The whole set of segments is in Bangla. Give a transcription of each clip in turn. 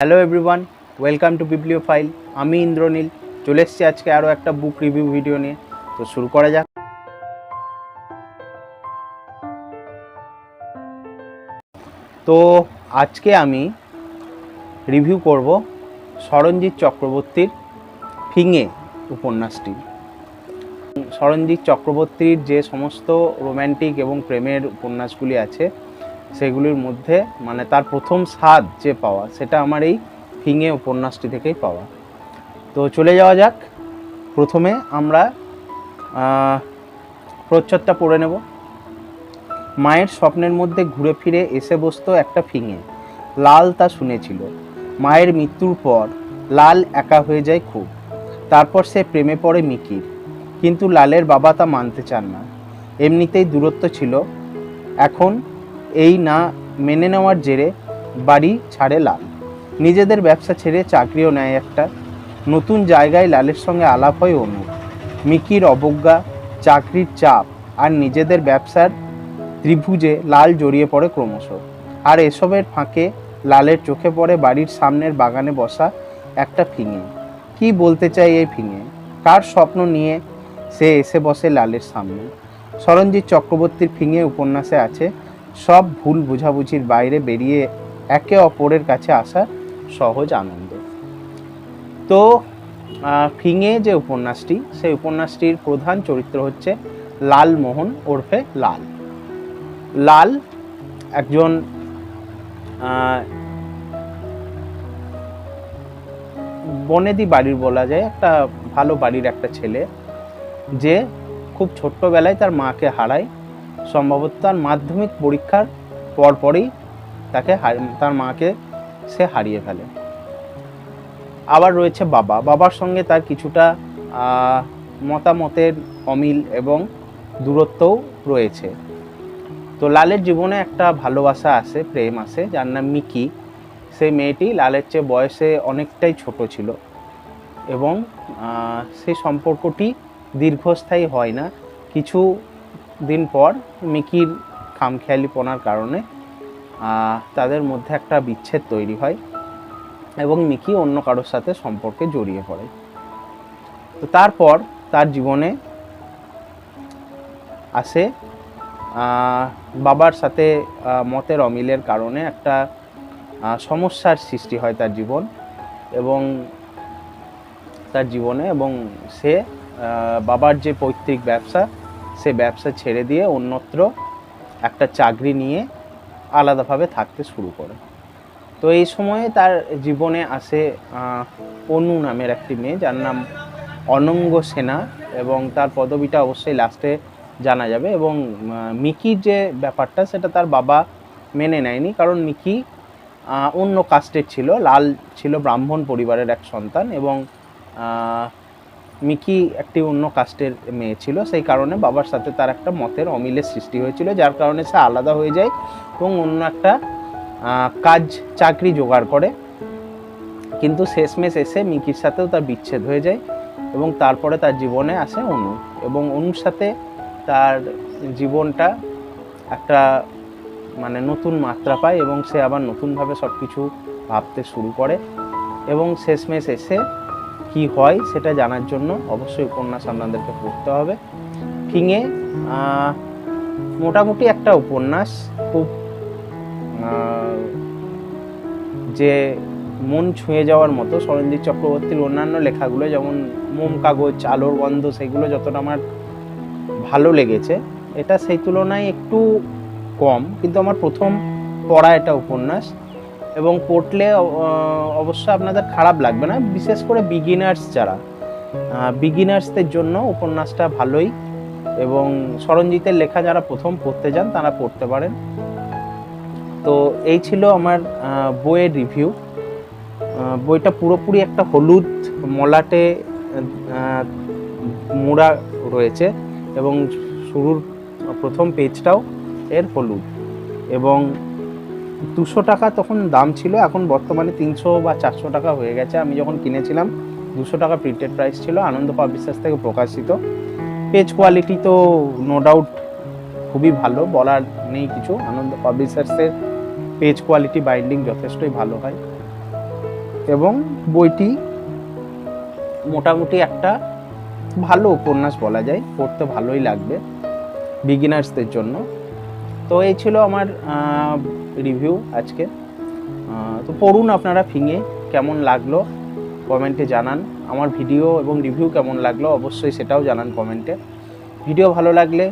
Hello everyone welcome to bibliophile আমি ইন্দ্রনীল। চলে এসেছি আজকে আরও একটা বুক রিভিউ ভিডিও নিয়ে। তো শুরু করা যাক। তো আজকে আমি রিভিউ করব সরঞ্জিৎ চক্রবর্তীর ফিঙে উপন্যাসটি। সরঞ্জিৎ চক্রবর্তীর যে সমস্ত রোম্যান্টিক এবং প্রেমের উপন্যাসগুলি আছে সেগুলির মধ্যে মানে তার প্রথম স্বাদ যে পাওয়া, সেটা আমার এই ফিঙে উপন্যাসটি থেকেই পাওয়া। তো চলে যাওয়া যাক। প্রথমে আমরা প্রচ্ছদটা পড়ে নেব। মায়ের স্বপ্নের মধ্যে ঘুরে ফিরে এসে বসতো একটা ফিঙে। লাল তা শুনেছিল। মায়ের মৃত্যুর পর লাল একা হয়ে যায় খুব। তারপর সে প্রেমে পড়ে মিকির। কিন্তু লালের বাবা তা মানতে চান না। এমনিতেই দূরত্ব ছিল। এখন এই না মেনে নেওয়ার জেরে বাড়ি ছাড়ে লাল। নিজেদের ব্যবসা ছেড়ে চাকরিও নেয় একটা। নতুন জায়গায় লালের সঙ্গে আলাপ হয় অনু। মিকির অবজ্ঞা, চাকরির চাপ আর নিজেদের ব্যবসার ত্রিভুজে লাল জড়িয়ে পড়ে ক্রমশ। আর এসবের ফাঁকে লালের চোখে পড়ে বাড়ির সামনের বাগানে বসা একটা ফিঙে। কি বলতে চাই এই ফিঙে? কার স্বপ্ন নিয়ে সে এসে বসে লালের সামনে? সরঞ্জিৎ চক্রবর্তীর ফিঙে উপন্যাসে আছে সব ভুল বোঝাবুঝির বাইরে বেরিয়ে একে অপরের কাছে আসার সহজ আনন্দ। তো ফিঙে যে উপন্যাসটি, সেই উপন্যাসটির প্রধান চরিত্র হচ্ছে লাল মোহন ওরফে লাল। লাল একজন বনেদি বাড়ির বলা যায়, একটা ভালো বাড়ির একটা ছেলে, যে খুব ছোট্টবেলায় তার মাকে হারায় সম্ভবত তার মাধ্যমিক পরীক্ষার পরপরই তাকে তার মাকে সে হারিয়ে ফেলে। আবার রয়েছে বাবা। বাবার সঙ্গে তার কিছুটা মতামতের অমিল এবং দূরত্বও রয়েছে। তো লালের জীবনে একটা ভালোবাসা আসে প্রেম আসে যার নাম মিকি। সেই মেয়েটি লালের চেয়ে বয়সে অনেকটাই ছোট ছিল এবং সেই সম্পর্কটি দীর্ঘস্থায়ী হয় না। কিছু দিন পর মিকির খামখেয়ালিপনার কারণে তাদের মধ্যে একটা বিচ্ছেদ তৈরি হয় এবং মিকি অন্য কারোর সাথে সম্পর্কে জড়িয়ে পড়ে। তো তারপর তার জীবনে আসে বাবার সাথে মতের অমিলের কারণে একটা সমস্যার সৃষ্টি হয় তার জীবন এবং তার জীবনে এবং সে বাবার যে পৈতৃক ব্যবসা সে ব্যবসা ছেড়ে দিয়ে অন্যত্র একটা চাকরি নিয়ে আলাদাভাবে থাকতে শুরু করে। তো এই সময়ে তার জীবনে আসে অনু নামের একটি মেয়ে যার নাম অনঙ্গ সেনা এবং তার পদবিটা অবশ্যই লাস্টে জানা যাবে এবং মিকির যে ব্যাপারটা সেটা তার বাবা মেনে নেয়নি কারণ মিকি অন্য কাস্টের ছিল। লাল ছিল ব্রাহ্মণ পরিবারের এক সন্তান এবং মিকি একটি অন্য কাস্টের মেয়ে ছিল, সেই কারণে বাবার সাথে তার একটা মতের অমিলের সৃষ্টি হয়েছিল, যার কারণে সে আলাদা হয়ে যায় এবং অন্য একটা কাজ, চাকরি জোগাড় করে। কিন্তু শেষমেশ এসে মিকির সাথেও তার বিচ্ছেদ হয়ে যায় এবং তারপরে তার জীবনে আসে অনু এবং অনুর সাথে তার জীবনটা একটা মানে নতুন মাত্রা পায় এবং সে আবার নতুনভাবে সব কিছু ভাবতে শুরু করে এবং শেষমেশ এসে কি হয় সেটা জানার জন্য অবশ্যই উপন্যাস আপনাদেরকে পড়তে হবে। ফিঙে মোটামুটি একটা উপন্যাস খুব যে মন ছুঁয়ে যাওয়ার মতো সরঞ্জিৎ চক্রবর্তীর অন্যান্য লেখাগুলো যেমন মোম কাগজ, আলোর গন্ধ, সেগুলো যতটা আমার ভালো লেগেছে, এটা সেই তুলনায় একটু কম। কিন্তু আমার প্রথম পড়া এটা উপন্যাস। এবং পড়লে অবশ্য আপনাদের খারাপ লাগবে না, বিশেষ করে বিগিনার্স যারা। বিগিনার্সদের জন্য উপন্যাসটা ভালোই এবং সরঞ্জিতের লেখা যারা প্রথম পড়তে যান, তারা পড়তে পারেন। তো এই ছিল আমার বইয়ের রিভিউ বইটা পুরোপুরি একটা হলুদ মলাটে মোড়া রয়েছে এবং শুরুর প্রথম পেজটাও এর হলুদ। এবং দুশো টাকা তখন দাম ছিল, এখন বর্তমানে তিনশো বা চারশো টাকা হয়ে গেছে। আমি যখন কিনেছিলাম, দুশো টাকা প্রিন্টেড প্রাইস ছিল, আনন্দ পাবলিশার্স থেকে প্রকাশিত। পেজ কোয়ালিটি তো নো ডাউট খুবই ভালো, বলার নেই কিছু। আনন্দ পাবলিশার্সের পেজ কোয়ালিটি বাইন্ডিং যথেষ্টই ভালো হয়। এবং বইটি মোটামুটি একটা ভালো উপন্যাস বলা যায়, পড়তে ভালোই লাগবে বিগিনার্সদের জন্য। তো এই ছিল আমার রিভিউ আজকে। তো পড়ুন আপনারা ফিঙে কেমন লাগল কমেন্টে জানান। আমার ভিডিও এবং রিভিউ কেমন লাগল, অবশ্যই সেটাও জানান কমেন্টে ভিডিও ভালো লাগলে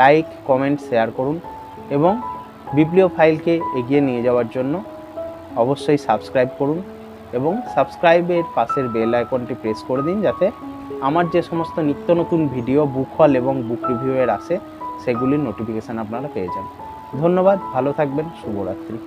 লাইক কমেন্ট শেয়ার করুন এবং বিপ্লিও ফাইলকে এগিয়ে নিয়ে যাওয়ার জন্য অবশ্যই সাবস্ক্রাইব করুন এবং সাবস্ক্রাইবের পাশের বেল আইকনটি প্রেস করে দিন যাতে আমার যে সমস্ত নিত্য নতুন ভিডিও বুক হল এবং বুক রিভিউয়ের আসে সেগুলির নোটিফিকেশান আপনারা পেয়ে যান ধন্যবাদ ভালো থাকবেন শুভরাত্রি।